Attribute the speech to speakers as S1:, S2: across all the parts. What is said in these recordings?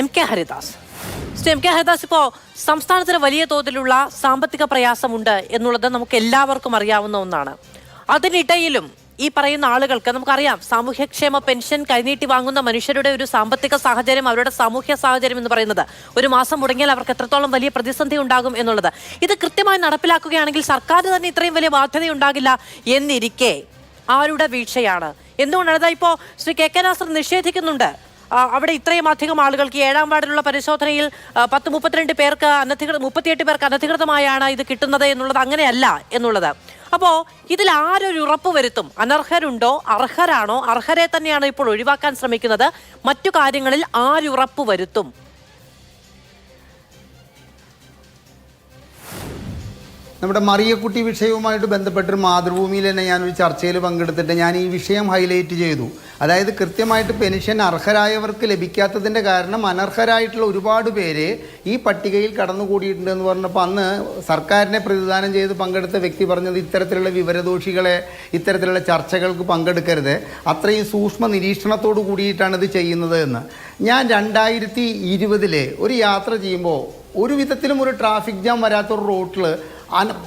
S1: M K Haridas. M K Haridas ഇപ്പോൾ സംസ്ഥാനത്തിന് വലിയ തോതിലുള്ള സാമ്പത്തിക പ്രയാസമുണ്ട് എന്നുള്ളത് നമുക്ക് എല്ലാവർക്കും അറിയാവുന്ന ഒന്നാണ്. അതിനിടയിലും ഈ പറയുന്ന ആളുകൾക്ക് നമുക്കറിയാം സാമൂഹ്യക്ഷേമ പെൻഷൻ കൈനീട്ടി വാങ്ങുന്ന മനുഷ്യരുടെ ഒരു സാമ്പത്തിക സാഹചര്യം അവരുടെ സാമൂഹ്യ സാഹചര്യം എന്ന് പറയുന്നത് ഒരു മാസം മുടങ്ങിയാൽ അവർക്ക് എത്രത്തോളം വലിയ പ്രതിസന്ധി ഉണ്ടാകും എന്നുള്ളത്. ഇത് കൃത്യമായി നടപ്പിലാക്കുകയാണെങ്കിൽ സർക്കാർ തന്നെ ഇത്രയും വലിയ ബാധ്യത ഉണ്ടാകില്ല എന്നിരിക്കെ ആരുടെ വീഴ്ചയാണ്? എന്തുകൊണ്ടാണ് ഇപ്പോ ഇപ്പോൾ ശ്രീ കെ കെ നാസർ നിഷേധിക്കുന്നുണ്ട്. അവിടെ ഇത്രയും അധികം ആളുകൾക്ക് ഏഴാം വാർഡിലുള്ള പരിശോധനയിൽ പത്ത് മുപ്പത്തിരണ്ട് പേർക്ക് അനധികൃത മുപ്പത്തിയെട്ട് പേർക്ക് അനധികൃതമായാണ് ഇത് കിട്ടുന്നത് എന്നുള്ളത് അങ്ങനെയല്ല എന്നുള്ളത്. അപ്പോൾ ഇതിൽ ആരൊരു ഉറപ്പ് വരുത്തും? അനർഹരുണ്ടോ? അർഹരാണോ? അർഹരെ തന്നെയാണ് ഇപ്പോൾ ഒഴിവാക്കാൻ ശ്രമിക്കുന്നത്. മറ്റു കാര്യങ്ങളിൽ ആരുറപ്പ് വരുത്തും?
S2: നമ്മുടെ മറിയക്കുട്ടി വിഷയവുമായിട്ട് ബന്ധപ്പെട്ടൊരു മാതൃഭൂമിയിൽ തന്നെ ഞാനൊരു ചർച്ചയിൽ പങ്കെടുത്തിട്ട് ഞാൻ ഈ വിഷയം ഹൈലൈറ്റ് ചെയ്തു. അതായത് കൃത്യമായിട്ട് പെൻഷൻ അർഹരായവർക്ക് ലഭിക്കാത്തതിന്റെ കാരണം അനർഹരായിട്ടുള്ള ഒരുപാട് പേര് ഈ പട്ടികയിൽ കടന്നുകൂടിയിട്ടുണ്ട് എന്ന് പറഞ്ഞപ്പോൾ അന്ന് സർക്കാരിനെ പ്രതിദാനം ചെയ്ത് പങ്കെടുത്ത വ്യക്തി പറഞ്ഞത് ഇത്തരത്തിലുള്ള വിവരദോഷികളെ ഇത്തരത്തിലുള്ള ചർച്ചകൾക്ക് പങ്കെടുക്കരുത്. അത്രയും സൂക്ഷ്മ നിരീക്ഷണത്തോട് കൂടിയിട്ടാണ് ഇത് ചെയ്യുന്നത് എന്ന്. ഞാൻ രണ്ടായിരത്തി ഇരുപതിലെ ഒരു യാത്ര ചെയ്യുമ്പോൾ ഒരു വിധത്തിലും ഒരു ട്രാഫിക് ജാം വരാത്തൊരു റോട്ടിൽ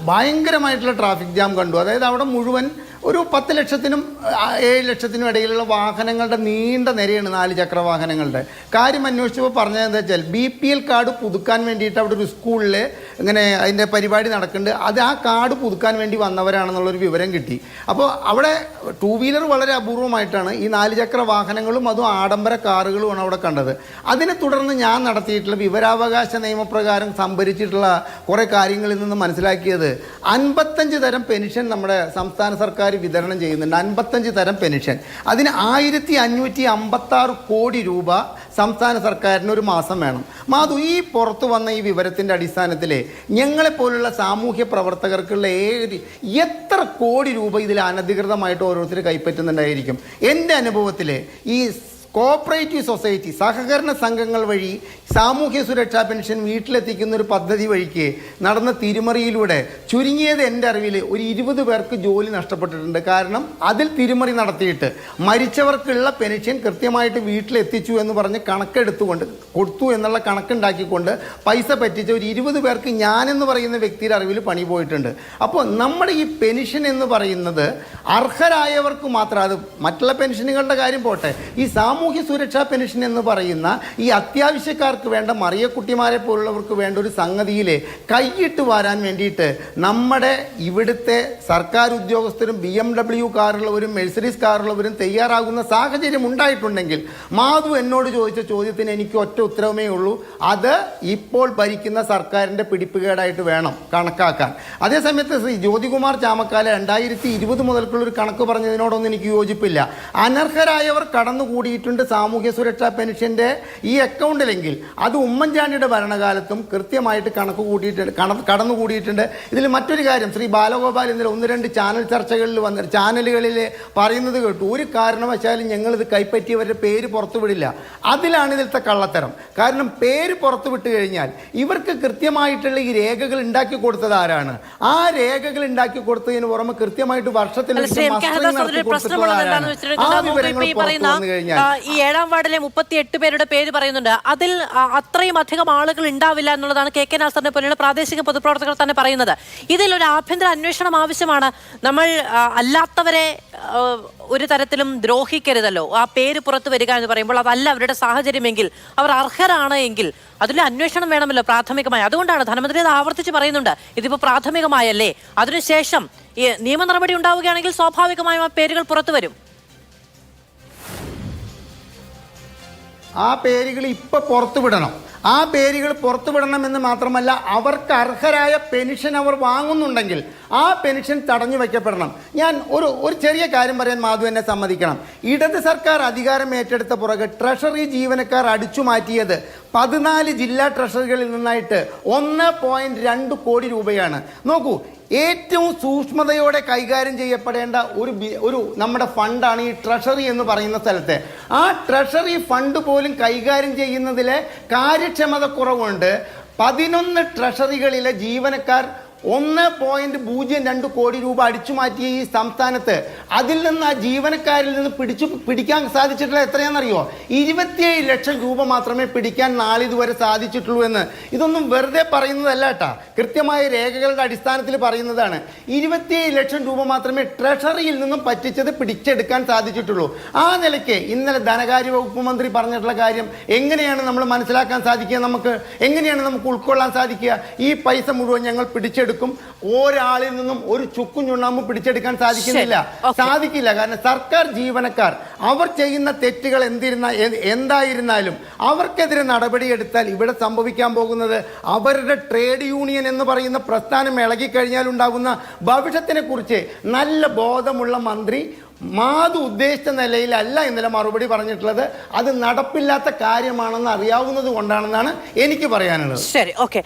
S2: ഭയങ്കരമായിട്ടുള്ള ട്രാഫിക് ജാം കണ്ടു. അതായത് അവിടെ മുഴുവൻ ഒരു പത്ത് ലക്ഷത്തിനും ഏഴ് ലക്ഷത്തിനും ഇടയിലുള്ള വാഹനങ്ങളുടെ നീണ്ട നിരയാണ് നാല് ചക്ര വാഹനങ്ങളുടെ. കാര്യം അന്വേഷിച്ചപ്പോൾ പറഞ്ഞത് എന്താ വെച്ചാൽ ബി പി എൽ കാർഡ് പുതുക്കാൻ വേണ്ടിയിട്ട് അവിടെ ഒരു സ്കൂളിൽ ഇങ്ങനെ അതിന്റെ പരിപാടി നടക്കുന്നുണ്ട്. അത് ആ കാർഡ് പുതുക്കാൻ വേണ്ടി വന്നവരാണെന്നുള്ളൊരു വിവരം കിട്ടി. അപ്പോൾ അവിടെ ടു വീലർ വളരെ അപൂർവമായിട്ടാണ് ഈ നാല് ചക്ര വാഹനങ്ങളും അതും ആഡംബര കാറുകളുമാണ് അവിടെ കണ്ടത്. അതിനെ തുടർന്ന് ഞാൻ നടത്തിയിട്ടുള്ള വിവരാവകാശ നിയമപ്രകാരം സംഭരിച്ചിട്ടുള്ള കുറേ കാര്യങ്ങളിൽ നിന്ന് മനസ്സിലാക്കിയത് അൻപത്തഞ്ച് തരം പെൻഷൻ നമ്മുടെ സംസ്ഥാന സർക്കാർ വിതരണം ചെയ്യുന്നുണ്ട്. അൻപത്തഞ്ച് തരം പെൻഷൻ. അതിന് ആയിരത്തി അഞ്ഞൂറ്റി അമ്പത്താറ് കോടി രൂപ സംസ്ഥാന സർക്കാരിന് ഒരു മാസം വേണം. മാധു ഈ പുറത്തു വന്ന ഈ വിവരത്തിന്റെ അടിസ്ഥാനത്തിൽ ഞങ്ങളെപ്പോലുള്ള സാമൂഹ്യ പ്രവർത്തകർക്കുള്ള ഏത് എത്ര കോടി രൂപ ഇതിൽ അനധികൃതമായിട്ട് ഓരോരുത്തർ കൈപ്പറ്റുന്നുണ്ടായിരിക്കും? എന്റെ അനുഭവത്തിൽ ഈ കോപ്പറേറ്റീവ് സൊസൈറ്റി സഹകരണ സംഘങ്ങൾ വഴി സാമൂഹ്യ സുരക്ഷാ പെൻഷൻ വീട്ടിലെത്തിക്കുന്ന ഒരു പദ്ധതി വഴിക്ക് നടന്ന തിരിമറിയിലൂടെ ചുരുങ്ങിയത് എന്റെ അറിവിൽ ഒരു ഇരുപത് പേർക്ക് ജോലി നഷ്ടപ്പെട്ടിട്ടുണ്ട്. കാരണം അതിൽ തിരിമറി നടത്തിയിട്ട് മരിച്ചവർക്കുള്ള പെൻഷൻ കൃത്യമായിട്ട് വീട്ടിലെത്തിച്ചു എന്ന് പറഞ്ഞ് കണക്കെടുത്തുകൊണ്ട് കൊടുത്തു എന്നുള്ള കണക്കുണ്ടാക്കിക്കൊണ്ട് പൈസ പറ്റിച്ച ഒരു ഇരുപത് പേർക്ക് ഞാനെന്ന് പറയുന്ന വ്യക്തിയുടെ അറിവിൽ പണി പോയിട്ടുണ്ട്. അപ്പോൾ നമ്മുടെ ഈ പെൻഷൻ എന്ന് പറയുന്നത് അർഹരായവർക്ക് മാത്രം അത് മറ്റുള്ള പെൻഷനുകളുടെ കാര്യം പോട്ടെ ഈ സാമൂഹ്യ സുരക്ഷാ പെൻഷൻ എന്ന് പറയുന്ന ഈ അത്യാവശ്യക്കാർക്ക് വേണ്ട മറിയക്കുട്ടിമാരെ പോലുള്ളവർക്ക് വേണ്ട ഒരു സംഗതിയിൽ കൈയിട്ട് വരാൻ വേണ്ടിയിട്ട് നമ്മുടെ ഇവിടുത്തെ സർക്കാർ ഉദ്യോഗസ്ഥരും ബി എം ഡബ്ല്യു കാറുള്ളവരും മെഴ്സറീസ് കാറുള്ളവരും തയ്യാറാകുന്ന സാഹചര്യം ഉണ്ടായിട്ടുണ്ടെങ്കിൽ മാധു എന്നോട് ചോദിച്ച ചോദ്യത്തിന് എനിക്ക് ഒറ്റ ഉത്തരവുമേ ഉള്ളൂ. അത് ഇപ്പോൾ ഭരിക്കുന്ന സർക്കാരിന്റെ പിടിപ്പുകേടായിട്ട് വേണം കണക്കാക്കാൻ. അതേസമയത്ത് ശ്രീ ജ്യോതികുമാർ ചാമക്കാല രണ്ടായിരത്തി ഇരുപത് മുതൽക്കുള്ള ഒരു കണക്ക് പറഞ്ഞതിനോടൊന്നും എനിക്ക് യോജിപ്പില്ല. അനർഹരായവർ കടന്നുകൂടിയിട്ടുണ്ട് സാമൂഹ്യ സുരക്ഷാ പെൻഷന്റെ ഈ അക്കൗണ്ടിലെങ്കിൽ അത് ഉമ്മൻചാണ്ടിയുടെ ഭരണകാലത്തും കൃത്യമായിട്ട് കണക്ക് കൂട്ടിയിട്ടുണ്ട് കടന്നു കൂടിയിട്ടുണ്ട് ഇതിൽ മറ്റൊരു കാര്യം ശ്രീ ബാലഗോപാൽ ഇന്നലെ ഒന്ന് രണ്ട് ചാനൽ ചർച്ചകളിൽ വന്ന ചാനലുകളിൽ പറയുന്നത് കേട്ടു. ഒരു കാരണവശാലും ഞങ്ങളിത് കൈപ്പറ്റിയവരുടെ പേര് പുറത്തുവിടില്ല. അതിലാണ് ഇതിലത്തെ കള്ളത്തരം. കാരണം പേര് പുറത്തുവിട്ട് കഴിഞ്ഞാൽ ഇവർക്ക് കൃത്യമായിട്ടുള്ള ഈ രേഖകൾ ഉണ്ടാക്കി കൊടുത്തത് ആരാണ്? ആ രേഖകൾ ഉണ്ടാക്കി കൊടുത്തതിന് പുറമെ കൃത്യമായിട്ട് വർഷത്തിൽ ആ വിവരങ്ങൾ പുറത്തു വന്നു കഴിഞ്ഞാൽ
S1: ഈ ഏഴാം വാർഡിലെ മുപ്പത്തി എട്ട് പേരുടെ പേര് പറയുന്നുണ്ട്. അതിൽ അത്രയും അധികം ആളുകൾ ഉണ്ടാവില്ല എന്നുള്ളതാണ് കെ കെ നാസറിനെ പോലെയുള്ള പ്രാദേശിക പൊതുപ്രവർത്തകർ തന്നെ പറയുന്നത്. ഇതിൽ ഒരു ആഭ്യന്തര അന്വേഷണം ആവശ്യമാണ്. നമ്മൾ അല്ലാത്തവരെ ഒരു തരത്തിലും ദ്രോഹിക്കരുതല്ലോ. ആ പേര് പുറത്തു വരിക എന്ന് പറയുമ്പോൾ അതല്ല അവരുടെ സാഹചര്യമെങ്കിൽ അവർ അർഹരാണ് എങ്കിൽ അതിൽ അന്വേഷണം വേണമല്ലോ പ്രാഥമികമായി. അതുകൊണ്ടാണ് ധനമന്ത്രി അത് ആവർത്തിച്ച് പറയുന്നുണ്ട്. ഇതിപ്പോ പ്രാഥമികമായല്ലേ? അതിനുശേഷം നിയമ നടപടി ഉണ്ടാവുകയാണെങ്കിൽ സ്വാഭാവികമായും ആ പേരുകൾ പുറത്തു വരും.
S2: ആ പേരുകൾ ഇപ്പം പുറത്തു വിടണം. ആ പേരുകൾ പുറത്തു വിടണമെന്ന് മാത്രമല്ല അവർക്ക് അർഹരായ പെൻഷൻ അവർ വാങ്ങുന്നുണ്ടെങ്കിൽ ആ പെൻഷൻ തടഞ്ഞു വയ്ക്കപ്പെടണം. ഞാൻ ഒരു ഒരു ചെറിയ കാര്യം പറയാൻ മാധു എന്നെ സമ്മതിക്കണം. ഇടത് സർക്കാർ അധികാരം ഏറ്റെടുത്ത പുറകെ ട്രഷറി ജീവനക്കാർ അടിച്ചു മാറ്റിയത് പതിനാല് ജില്ലാ ട്രഷറികളിൽ നിന്നായിട്ട് ഒന്ന് പോയിന്റ് രണ്ട് കോടി രൂപയാണ്. നോക്കൂ ഏറ്റവും സൂക്ഷ്മതയോടെ കൈകാര്യം ചെയ്യപ്പെടേണ്ട ഒരു ഒരു നമ്മുടെ ഫണ്ടാണ് ഈ ട്രഷറി എന്ന് പറയുന്ന സ്ഥലത്തെ. ആ ട്രഷറി ഫണ്ട് പോലും കൈകാര്യം ചെയ്യുന്നതിലെ കാര്യക്ഷമത കുറവുണ്ട്. പതിനൊന്ന് ട്രഷറികളിലെ ജീവനക്കാർ ഒന്ന് പോയിന്റ് പൂജ്യം രണ്ട് കോടി രൂപ അടിച്ചു മാറ്റിയ ഈ സംസ്ഥാനത്ത് അതിൽ നിന്ന് ആ ജീവനക്കാരിൽ നിന്ന് പിടിച്ചു പിടിക്കാൻ സാധിച്ചിട്ടുള്ള എത്രയാണെന്നറിയോ? ഇരുപത്തിയേഴ് ലക്ഷം രൂപ മാത്രമേ പിടിക്കാൻ നാളിതുവരെ സാധിച്ചിട്ടുള്ളൂ എന്ന്. ഇതൊന്നും വെറുതെ പറയുന്നതല്ല കേട്ടാ. കൃത്യമായ രേഖകളുടെ അടിസ്ഥാനത്തിൽ പറയുന്നതാണ്. ഇരുപത്തിയേഴ് ലക്ഷം രൂപ മാത്രമേ ട്രഷറിയിൽ നിന്നും പറ്റിച്ചത് പിടിച്ചെടുക്കാൻ സാധിച്ചിട്ടുള്ളൂ. ആ നിലയ്ക്ക് ഇന്നലെ ധനകാര്യ വകുപ്പ് മന്ത്രി പറഞ്ഞിട്ടുള്ള കാര്യം എങ്ങനെയാണ് നമ്മൾ മനസ്സിലാക്കാൻ സാധിക്കുക നമുക്ക്? എങ്ങനെയാണ് നമുക്ക് ഉൾക്കൊള്ളാൻ സാധിക്കുക? ഈ പൈസ മുഴുവൻ ഞങ്ങൾ പിടിച്ചെടുക്കും. ഒരാളിൽ നിന്നും ഒരു ചുക്കും ചുണ്ണാമ്പും പിടിച്ചെടുക്കാൻ സാധിക്കുന്നില്ല. സാധിക്കില്ല. കാരണം സർക്കാർ ജീവനക്കാർ അവർ ചെയ്യുന്ന തെറ്റുകൾ എന്തിരുന്ന എന്തായിരുന്നാലും അവർക്കെതിരെ നടപടിയെടുത്താൽ ഇവിടെ സംഭവിക്കാൻ പോകുന്നത് അവരുടെ ട്രേഡ് യൂണിയൻ എന്ന് പറയുന്ന പ്രസ്ഥാനം ഇളകിക്കഴിഞ്ഞാൽ ഉണ്ടാകുന്ന ഭവിഷ്യത്തിനെ കുറിച്ച് നല്ല ബോധമുള്ള മന്ത്രി മാതു ഉദ്ദേശിച്ച നിലയിലല്ല ഇന്നലെ മറുപടി പറഞ്ഞിട്ടുള്ളത്. അത് നടപ്പില്ലാത്ത കാര്യമാണെന്ന് അറിയാവുന്നത് കൊണ്ടാണെന്നാണ് എനിക്ക് പറയാനുള്ളത്.
S1: ശരി. ഓക്കെ.